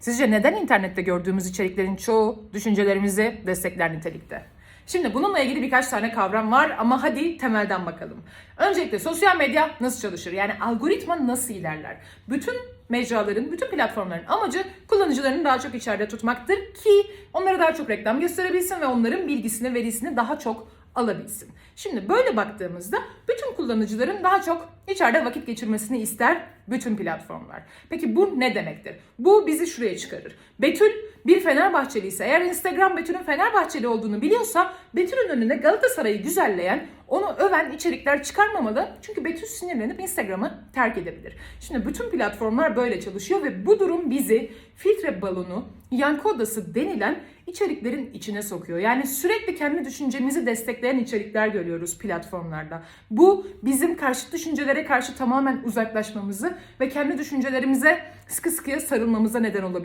Sizce neden internette gördüğümüz içeriklerin çoğu düşüncelerimizi destekler nitelikte? Şimdi bununla ilgili birkaç tane kavram var ama hadi temelden bakalım. Öncelikle sosyal medya nasıl çalışır? Yani algoritma nasıl ilerler? Bütün mecraların, bütün platformların amacı kullanıcılarını daha çok içeride tutmaktır ki onlara daha çok reklam gösterebilsin ve onların bilgisini, verisini daha çok alabilsin. Şimdi böyle baktığımızda bütün kullanıcıların daha çok içeride vakit geçirmesini ister bütün platformlar. Peki bu ne demektir? Bu bizi şuraya çıkarır. Betül bir Fenerbahçeli ise eğer Instagram Betül'ün Fenerbahçeli olduğunu biliyorsa Betül'ün önüne Galatasaray'ı güzelleyen, onu öven içerikler çıkarmamalı. Çünkü Betül sinirlenip Instagram'ı terk edebilir. Şimdi bütün platformlar böyle çalışıyor ve bu durum bizi filtre balonu, yankı odası denilen içeriklerin içine sokuyor. Yani sürekli kendi düşüncemizi destekleyen içerikler görüyoruz platformlarda. Bu bizim karşı düşüncelere karşı tamamen uzaklaşmamızı ve kendi düşüncelerimize sıkı sıkıya sarılmamıza neden olabilir.